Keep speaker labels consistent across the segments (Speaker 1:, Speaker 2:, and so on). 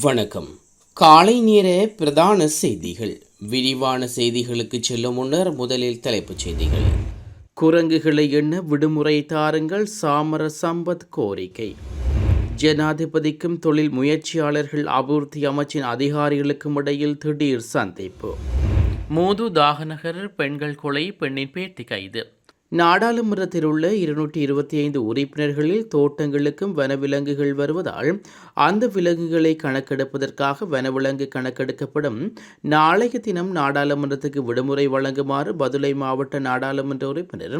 Speaker 1: வணக்கம். காலை நேர பிரதான செய்திகள். விரிவான செய்திகளுக்கு செல்லும் முன்னர் முதலில் தலைப்புச் செய்திகள். குரங்குகளை எண்ண விடுமுறை தாருங்கள் சாமர சம்பத் கோரிக்கை. ஜனாதிபதிக்கும் தொழில் முயற்சியாளர்கள் அபிவிருத்தி அமைச்சின் அதிகாரிகளுக்கும் இடையில் திடீர் சந்திப்பு. மூது தாகநகர் பெண்கள் கொலை பெண்ணின் பேத்தி கைது. நாடாளுமன்றத்தில் உள்ள இருநூற்றி இருபத்தி ஐந்து உறுப்பினர்களில் தோட்டங்களுக்கும் வனவிலங்குகள் வருவதால் அந்த விலங்குகளை கணக்கெடுப்பதற்காக வனவிலங்கு கணக்கெடுக்கப்படும் நாளைய தினம் நாடாளுமன்றத்துக்கு விடுமுறை வழங்குமாறு பதுளை மாவட்ட நாடாளுமன்ற உறுப்பினர்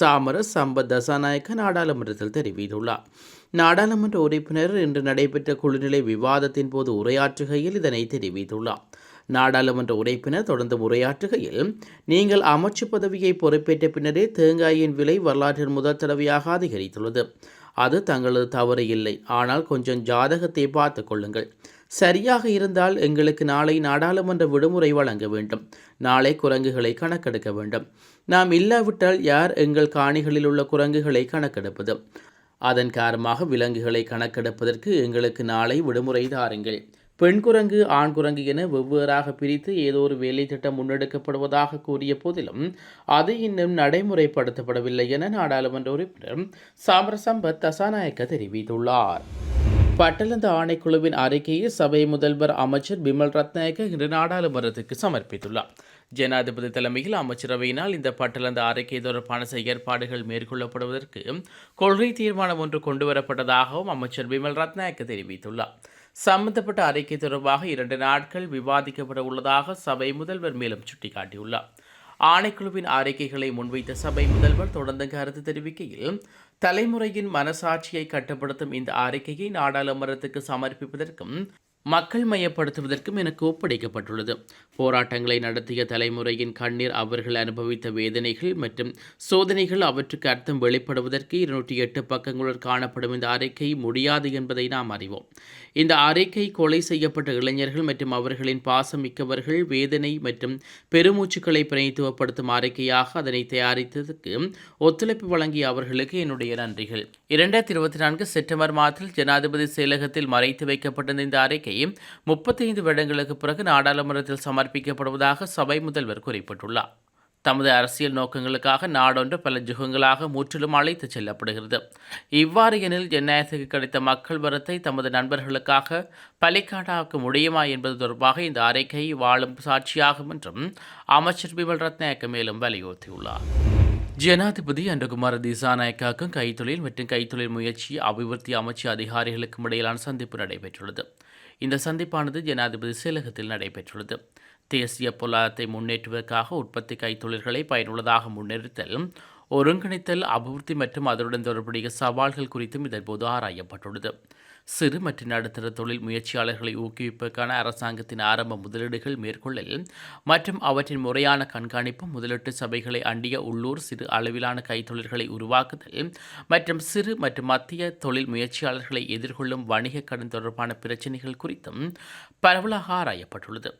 Speaker 1: சாமர சம்பத் தசாநாயக்க நாடாளுமன்றத்தில் தெரிவித்துள்ளார். நாடாளுமன்ற உறுப்பினர் இன்று நடைபெற்ற குழுநிலை விவாதத்தின் போது உரையாற்றுகையில் இதனை தெரிவித்துள்ளார். நாடாளுமன்ற உறுப்பினர் தொடர்ந்து உரையாற்றுகையில் நீங்கள் அமைச்சு பதவியை பொறுப்பேற்ற பின்னரே தேங்காயின் விலை வரலாற்றில் முதல் தடவையாக அதிகரித்துள்ளது. அது தங்களது தவறு இல்லை. ஆனால் கொஞ்சம் ஜாதகத்தை பார்த்து கொள்ளுங்கள். சரியாக இருந்தால் எங்களுக்கு நாளை நாடாளுமன்ற விடுமுறை வழங்க வேண்டும். நாளை குரங்குகளை கணக்கெடுக்க வேண்டும். நாம் இல்லாவிட்டால் யார் எங்கள் காணிகளில் உள்ள குரங்குகளை கணக்கெடுப்பது? அதன் காரணமாக விலங்குகளை கணக்கெடுப்பதற்கு எங்களுக்கு நாளை விடுமுறை தாருங்கள். பெண் குரங்கு ஆண் குரங்கு என வெவ்வேறாக பிரித்து ஏதோ ஒரு வேலை திட்டம் முன்னெடுக்கப்படுவதாக கூறிய போதிலும் அது இன்னும் நடைமுறைப்படுத்தப்படவில்லை என நாடாளுமன்ற உறுப்பினர் சாமரசம்பத் தசாநாயக்க தெரிவித்துள்ளார். பட்டலந்த ஆணைக்குழுவின் அறிக்கையை சபை முதல்வர் அமைச்சர் பிமல் ரத்நாயக்க இன்று நாடாளுமன்றத்துக்கு சமர்ப்பித்துள்ளார். ஜனாதிபதி தலைமையில் அமைச்சரவையினால் இந்த பட்டலந்த அறிக்கை தொடர்பான செயற்பாடுகள் மேற்கொள்ளப்படுவதற்கு கொள்கை தீர்மானம் ஒன்று கொண்டுவரப்பட்டதாகவும் அமைச்சர் பிமல் ரத்நாயக்க தெரிவித்துள்ளார். சம்பந்தப்பட்ட அறிக்கை தொடர்பாக இரண்டு நாட்கள் விவாதிக்கப்பட உள்ளதாக சபை முதல்வர் மேலும் சுட்டிக்காட்டியுள்ளார். ஆணைக்குழுவின் அறிக்கைகளை முன்வைத்த சபை முதல்வர் தொடர்ந்து கருத்து தெரிவிக்கையில் தலைமுறையின் மனசாட்சியை கட்டுப்படுத்தும் இந்த அறிக்கையை நாடாளுமன்றத்துக்கு சமர்ப்பிப்பதற்கும் மக்கள் மையப்படுத்துவதற்கும் எனக்கு ஒப்படைக்கப்பட்டுள்ளது. போராட்டங்களை நடத்திய தலைமுறையின் கண்ணீர் அவர்கள் அனுபவித்த வேதனைகள் மற்றும் சோதனைகள் அவற்றுக்கு அர்த்தம் வெளிப்படுவதற்கு இருநூற்றி எட்டு பக்கங்களுடன் காணப்படும் இந்த அறிக்கை முடியாது என்பதை நாம் அறிவோம். இந்த அறிக்கை கொலை செய்யப்பட்ட இளைஞர்கள் மற்றும் அவர்களின் பாசமிக்கவர்கள் வேதனை மற்றும் பெருமூச்சுக்களை பிரதித்துவப்படுத்தும் அறிக்கையாக அதனை தயாரித்ததற்கு ஒத்துழைப்பு வழங்கிய அவர்களுக்கு என்னுடைய நன்றிகள். இரண்டாயிரத்தி இருபத்தி நான்கு செப்டம்பர் மாதத்தில் ஜனாதிபதி செயலகத்தில் மறைத்து வைக்கப்பட்டிருந்த இந்த அறிக்கை முப்பத்தைந்து வருடங்களுக்கு பிறகு நாடாளுமன்றத்தில் சமர்ப்பிக்கப்படுவதாக சபை முதல்வர் குறிப்பிட்டுள்ளார். தமது அரசியல் நோக்கங்களுக்காக நாடொன்று பல ஜுகங்களாக முற்றிலும் அழைத்துச் செல்லப்படுகிறது. இவ்வாறு எனில் ஜனநாயகத்துக்கு கிடைத்த மக்கள் வரத்தை தமது நண்பர்களுக்காக பலிக்காடாக்க முடியுமா என்பது தொடர்பாக இந்த அறிக்கை வாழும் சாட்சியாகும் என்றும் அமைச்சர் பிமல் ரத்நாயக்க மேலும் வலியுறுத்தியுள்ளார். ஜனாதிபதி அன்றகுமார திசாநாயக்காக்கும் கைத்தொழில் மற்றும் கைத்தொழில் முயற்சி அபிவிருத்தி அமைச்சு அதிகாரிகளுக்கும் இடையிலான சந்திப்பு நடைபெற்றுள்ளது. இந்த சந்திப்பானது ஜனாதிபதி செயலகத்தில் நடைபெற்றுள்ளது. தேசிய பொருளாதாரத்தை முன்னேற்றுவதற்காக உற்பத்தி கைத்தொழில்களை பயனுள்ளதாக முன்னிறுத்தல் ஒருங்கிணைத்தல் அபிவிருத்தி மற்றும் அதனுடன் தொடர்புடைய சவால்கள் குறித்தும் இதன்போது ஆராயப்பட்டுள்ளது. சிறு மற்றும் நடுத்தர தொழில் முயற்சியாளர்களை ஊக்குவிப்பதற்கான அரசாங்கத்தின் ஆரம்ப முதலீடுகள் மேற்கொள்ளல் மற்றும் அவற்றின் முறையான கண்காணிப்பு முதலீட்டு சபைகளை அண்டிய உள்ளூர் சிறு அளவிலான கைத்தொழில்களை உருவாக்குதல் மற்றும் சிறு மற்றும் மத்திய தொழில் முயற்சியாளர்களை எதிர்கொள்ளும் வணிக கடன் தொடர்பான பிரச்சினைகள் குறித்தும் பரவலாக ஆராயப்பட்டுள்ளது.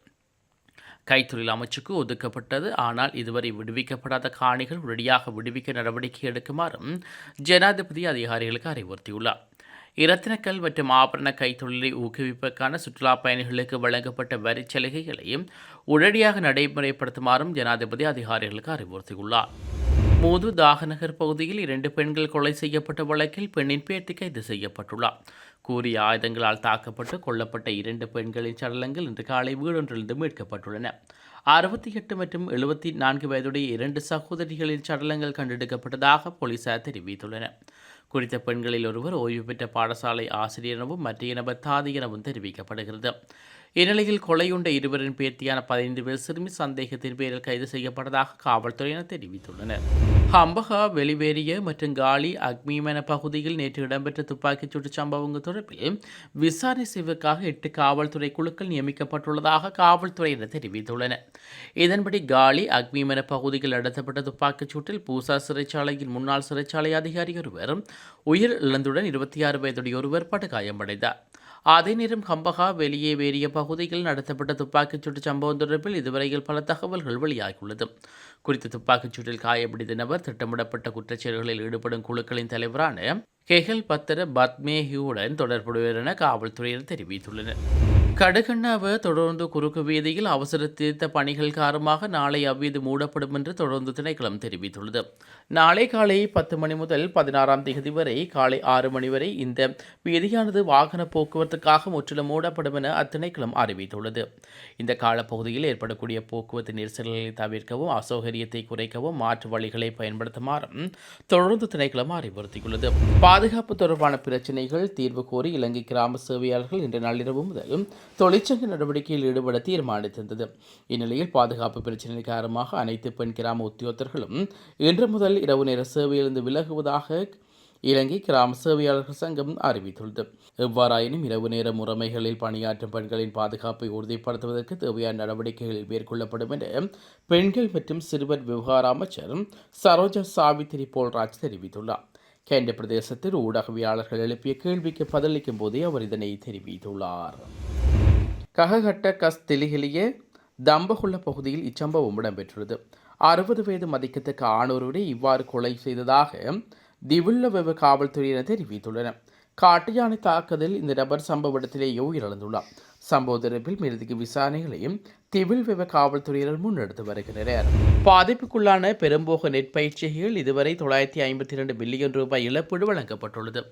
Speaker 1: கைத்தொழில் அமைச்சுக்கு ஒதுக்கப்பட்டது. ஆனால் இதுவரை விடுவிக்கப்படாத காணிகள் உடனடியாக விடுவிக்க நடவடிக்கை எடுக்குமாறும் ஜனாதிபதி அதிகாரிகளுக்கு அறிவுறுத்தியுள்ளார். இரத்தினக்கல் மற்றும் ஆபரண கைத்தொழிலை ஊக்குவிப்பதற்கான சுற்றுலா பயணிகளுக்கு வழங்கப்பட்ட வரிச் சலுகைகளையும் உடனடியாக நடைமுறைப்படுத்துமாறும் ஜனாதிபதி அதிகாரிகளுக்கு அறிவுறுத்தியுள்ளார். மூது தாகநகர் பகுதியில் இரண்டு பெண்கள் கொலை செய்யப்பட்ட வழக்கில் பெண்ணின் பேத்தி கைது செய்யப்பட்டுள்ளார். கூறிய ஆயுதங்களால் தாக்கப்பட்டு கொல்லப்பட்ட இரண்டு பெண்களின் சடலங்கள் இன்று காலை வீடொன்றிலிருந்து மீட்கப்பட்டுள்ளன. அறுபத்தி எட்டு மற்றும் எழுபத்தி நான்கு வயதுடைய இரண்டு சகோதரிகளின் சடலங்கள் கண்டெடுக்கப்பட்டதாக போலீசார் தெரிவித்துள்ளனர். குறித்த பெண்களில் ஒருவர் ஓய்வு பெற்ற பாடசாலை ஆசிரியர் எனவும் மற்ற நபர் தாதி எனவும் தெரிவிக்கப்படுகிறது. இந்நிலையில் கொலையுண்ட இருவரின் பேத்தியான பதினைந்து பேர் சிறுமி சந்தேகத்தின் பேரில் கைது செய்யப்பட்டதாக காவல்துறையினர் தெரிவித்துள்ளனர். ஹம்பகா வெளிவேரிய மற்றும் காலி அக்மீமன பகுதியில் நேற்று இடம்பெற்ற துப்பாக்கிச் சூட்டு சம்பவங்கள் தொடர்பில் விசாரணை செய்வதற்காக எட்டு காவல்துறை குழுக்கள் நியமிக்கப்பட்டுள்ளதாக காவல்துறையினர் தெரிவித்துள்ளனர். இதன்படி காலி அக்மீமன பகுதியில் நடத்தப்பட்ட துப்பாக்கிச் சூட்டில் பூசா சிறைச்சாலையின் முன்னாள் சிறைச்சாலை அதிகாரி ஒருவர் உயிர் இழந்துடன் இருபத்தி ஆறு வயதுடைய ஒருவர் படுகாயமடைந்தார். அதே நேரம் கம்பகா வெளியே வேறிய பகுதியில் நடத்தப்பட்ட துப்பாக்கிச் சூட்டு சம்பவம் தொடர்பில் இதுவரையில் பல தகவல்கள் வெளியாகியுள்ளது. குறித்த துப்பாக்கிச் சூட்டில் காயமடைந்த நபர் திட்டமிடப்பட்ட குற்றச்செயல்களில் ஈடுபடும் குழுக்களின் தலைவரான கெஹல் பத்திர பத்மேஹியுடன் தொடர்புடையவர் என காவல்துறையினர் தெரிவித்துள்ளனர். கடுகண்ணாவை தொடர்ந்து குறுக்கு வீதியில் அவசர திருத்த பணிகள் காரணமாக நாளை அவ்வீது மூடப்படும் என்று தொடர்ந்து திணைக்களம் தெரிவித்துள்ளது. நாளை காலை பத்து மணி முதல் பதினாறாம் தேதி வரை காலை ஆறு மணி வரை இந்த வீதியானது வாகன போக்குவரத்துக்காக முற்றிலும் மூடப்படும் என அத்திணைக்களம் அறிவித்துள்ளது. இந்த காலப்பகுதியில் ஏற்படக்கூடிய போக்குவரத்து நெரிசல்களை தவிர்க்கவும் அசௌகரியத்தை குறைக்கவும் மாற்று வழிகளை பயன்படுத்துமாறும் தொடர்ந்து திணைக்களம் அறிவுறுத்தியுள்ளது. பாதுகாப்பு தொடர்பான பிரச்சினைகள் தீர்வு கோரி இலங்கை கிராம சேவையாளர்கள் இன்று நள்ளிரவு முதல் தொழிற்சங்க நடவடிக்கையில் ஈடுபட தீர்மானித்திருந்தது. இந்நிலையில் பாதுகாப்பு பிரச்சினை காரணமாக அனைத்து பெண் கிராம உத்தியோகத்தர்களும் இன்று முதல் இரவு நேர சேவையிலிருந்து விலகுவதாக இலங்கை கிராம சேவையாளர்கள் சங்கம் அறிவித்துள்ளது. எவ்வாறாயினும் இரவு நேர முறைமைகளில் பணியாற்றும் பெண்களின் பாதுகாப்பை உறுதிப்படுத்துவதற்கு தேவையான நடவடிக்கைகள் மேற்கொள்ளப்படும் என பெண்கள் மற்றும் சிறுவர் விவகார அமைச்சர் சரோஜா சாவித்திரி போல்ராஜ் தெரிவித்துள்ளார். கேண்ட பிரதேசத்தில் ஊடகவியாளர்கள் எழுப்பிய கேள்விக்கு பதிலளிக்கும் போதே அவர் இதனை தெரிவித்துள்ளார். கககட்ட கஸ் தெலிகிலிய தம்பகுள்ள பகுதியில் இச்சம்பவம் இடம்பெற்றுள்ளது. அறுபது வயது மதிக்கத்தக்க ஆணொருவரை இவ்வாறு கொலை செய்ததாக திவுள்ளவெவ காவல்துறையினர் தெரிவித்துள்ளனர். காட்டு யானை தாக்குதல் இந்த நபர் சம்பவ இடத்திலேயே உயிரிழந்துள்ளார். சம்பவ தொடர்பில் மேலதிக விசாரணைகளையும் திவில்வெவ காவல்துறையினர் முன்னெடுத்து வருகின்றனர். பாதிப்புக்குள்ளான பெரும்போக நெற்பயிற்சிகள் இதுவரை தொள்ளாயிரத்தி ஐம்பத்தி இரண்டு பில்லியன் ரூபாய் இழப்பீடு வழங்கப்பட்டுள்ளது.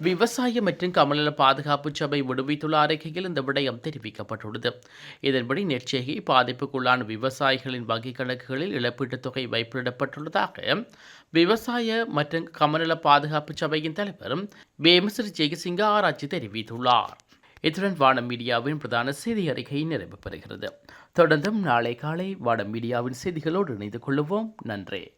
Speaker 1: விவசாய மற்றும் கமநல பாதுகாப்பு சபை விடுவித்துள்ள அறிக்கையில் இந்த விடயம் தெரிவிக்கப்பட்டுள்ளது. இதன்படி நெற்செய்கை பாதிப்புக்குள்ளான விவசாயிகளின் வங்கிக் கணக்குகளில் இழப்பீட்டுத் தொகை வைப்பிடப்பட்டுள்ளதாக விவசாய மற்றும் கமநல பாதுகாப்பு சபையின் தலைவர் வேமஸ்ரீ ஜெயசிங்க ஆராய்ச்சி தெரிவித்துள்ளார். இத்துடன் வானம் மீடியாவின் பிரதான செய்தி அறிக்கை நிறைவு பெறுகிறது தொடர்ந்தும் நாளை காலை வானம் மீடியாவின் செய்திகளோடு இணைந்து கொள்ளுவோம். நன்றி.